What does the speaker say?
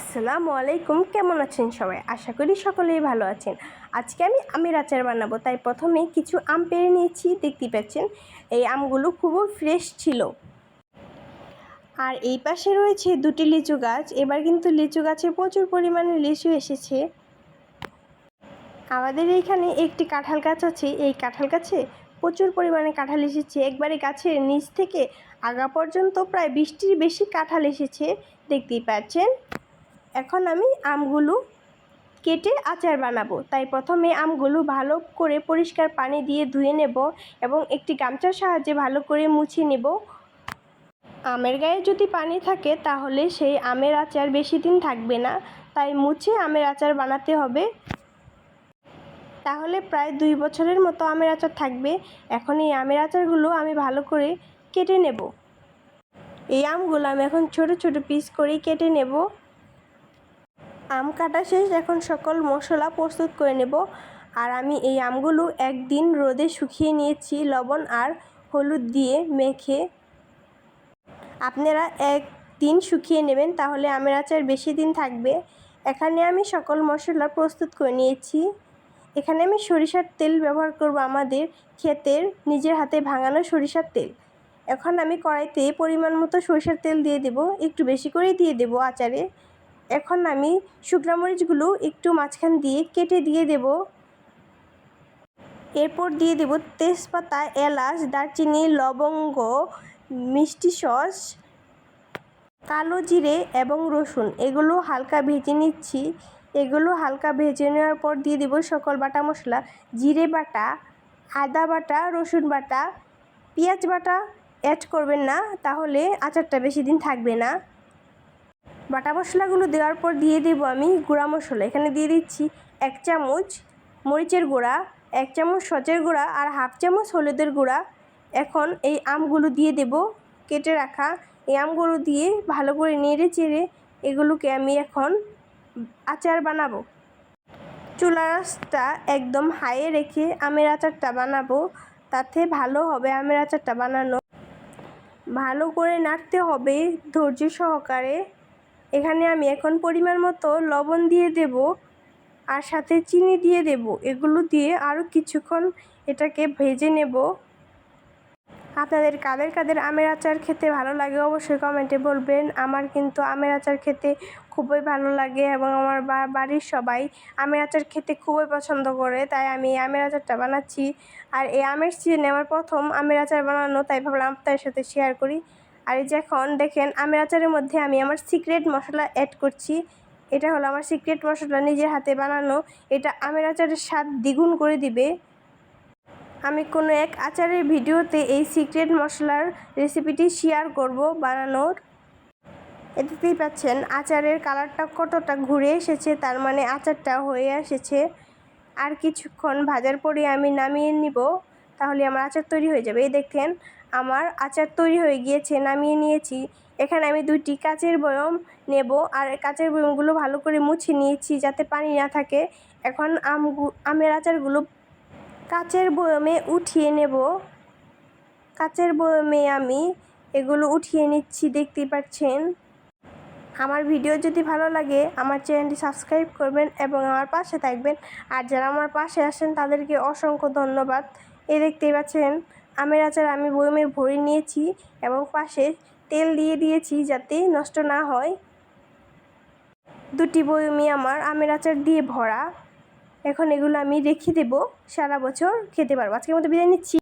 আসসালামু আলাইকুম। কেমন আছেন সবাই? আশা করি সকলেই ভালো আছেন। আজকে আমি আমের আচার বানাবো, তাই প্রথমে কিছু আম পেরে নিয়েছি, দেখতে পাচ্ছেন? এই আমগুলো খুবই ফ্রেশ ছিল। আর এই পাশে রয়েছে দুটি লিচু গাছ। এবার কিন্তু লিচু গাছে প্রচুর পরিমাণে লিচু এসেছে। আমাদের এইখানে একটি কাঁঠাল গাছ আছে। এই কাঁঠাল গাছে প্রচুর পরিমাণে কাঁঠাল এসেছে। একবারে গাছের নিচ থেকে আগা পর্যন্ত প্রায় বৃষ্টির বেশি কাঁঠাল এসেছে। দেখতেই পাচ্ছেন? এখন আমি আমগুলো কেটে আচার বানাবো। তাই প্রথমে আমগুলো ভালো করে পরিষ্কার পানি দিয়ে ধুয়ে নেব এবং একটি গামছার সাহায্যে ভালো করে মুছে নেব। আমের গায়ে যদি পানি থাকে তাহলে সেই আমের আচার বেশি দিন থাকবে না, তাই মুছে আমের আচার বানাতে হবে। তাহলে প্রায় দুই বছরের মতো আমের আচার থাকবে। এখন এই আমের আচারগুলো আমি ভালো করে কেটে নেব। এই আমগুলো আমি এখন ছোট ছোট পিস করে কেটে নেব। আম কাটা শেষ, এখন সকল মশলা প্রস্তুত করে নেব। আর আমি এই আমগুলো একদিন রোদে শুকিয়ে নিয়েছি, লবণ আর হলুদ দিয়ে মেখে। আপনারা এক দিন শুকিয়ে নেবেন, তাহলে আমের আচার বেশি দিন থাকবে। এখানে আমি সকল মশলা প্রস্তুত করে নিয়েছি। এখানে আমি সরিষার তেল ব্যবহার করব আমাদের ক্ষেতের নিজের হাতে ভাঙানো সরিষার তেল। এখন আমি কড়াইতে পরিমাণ মতো সরিষার তেল দিয়ে দেব, একটু বেশি করেই দিয়ে দেব আচারে। এখন আমি শুকনো মরিচগুলো একটু মাঝখান দিয়ে কেটে দিয়ে দেব। এরপর দিয়ে দেব তেজপাতা, এলাচ, দারচিনি, লবঙ্গ, মিষ্টি সস, কালো জিরে এবং রসুন। এগুলো হালকা ভেজে নিচ্ছি। এগুলো হালকা ভেজে নেওয়ার পর দিয়ে দেব সকল বাটা মশলা। জিরে বাটা, আদা বাটা, রসুন বাটা, পেঁয়াজ বাটা অ্যাড করবেন না, তাহলে আচারটা বেশি দিন থাকবে না। বাটা মশলাগুলো দেওয়ার পর দিয়ে দেবো আমি গুঁড়া মশলা। এখানে দিয়ে দিচ্ছি এক চামচ মরিচের গুঁড়া, এক চামচ সচের গুঁড়া আর হাফ চামচ হলুদের গুঁড়া। এখন এই আমগুলো দিয়ে দেব কেটে রাখা। এই আমগুলো দিয়ে ভালো করে নেড়ে চেড়ে এগুলোকে আমি এখন আচার বানাবো। চুলা রাসটা একদম হাইয়ে রেখে আমের আচারটা বানাবো, তাতে ভালো হবে আমের আচারটা বানানো। ভালো করে নাড়তে হবে ধৈর্য সহকারে। এখানে আমি এখন পরিমাণ মতো লবণ দিয়ে দেব আর সাথে চিনি দিয়ে দেব। এগুলো দিয়ে আরও কিছুক্ষণ এটাকে ভেজে নেব। আপনাদের কাদের কাদের আমের আচার খেতে ভালো লাগে অবশ্যই কমেন্টে বলবেন। আমার কিন্তু আমের আচার খেতে খুবই ভালো লাগে এবং আমার বাড়ির সবাই আমের আচার খেতে খুবই পছন্দ করে, তাই আমি এই আমের আচারটা বানাচ্ছি। আর এই আমের সিজনে আমার প্রথম আমের আচার বানানো, তাই ভাবলাম আপনাদের সাথে শেয়ার করি। আর এই যে এখন দেখেন আমের আচারের মধ্যে আমি আমার সিক্রেট মশলা অ্যাড করছি। এটা হলো আমার সিক্রেট মশলা নিজের হাতে বানানো। এটা আমের আচারের স্বাদ দ্বিগুণ করে দিবে। আমি কোনো এক আচারের ভিডিওতে এই সিক্রেট মশলার রেসিপিটি শেয়ার করব বানানোর। এতেই পাচ্ছেন আচারের কালারটা কতটা ঘুরে এসেছে, তার মানে আচারটা হয়ে এসেছে। আর কিছুক্ষণ ভাজার পরে আমি নামিয়ে নিব। তাহলে আমার আচার তৈরি হয়ে যাবে। এই দেখেন, আমার আচার তৈরি হয়ে গিয়েছে, নামিয়ে নিয়েছি। এখানে আমি দুইটি কাচের বয়ম নেব আর কাচের বয়মগুলো ভালো করে মুছে নিয়েছি যাতে পানি না থাকে। এখন আম আমের আচারগুলো কাচের বয়মে উঠিয়ে নেব। কাচের বয়মে আমি এগুলো উঠিয়ে নিচ্ছি, দেখতেই পাচ্ছেন। আমার ভিডিও যদি ভালো লাগে, আমার চ্যানেলটি সাবস্ক্রাইব করবেন এবং আমার পাশে থাকবেন। আর যারা আমার পাশে আসেন তাদেরকে অসংখ্য ধন্যবাদ। এ দেখতে পাচ্ছেন, আমের আচার আমি বয়মে ভরে নিয়েছি এবং পাশে তেল দিয়ে দিয়েছি যাতে নষ্ট না হয়। দুটি বয়মি আমার আমের আচার দিয়ে ভরা। এখন এগুলো আমি রেখে দেব, সারা বছর খেতে পারব। আজকের মতো বিদায় নিচ্ছি।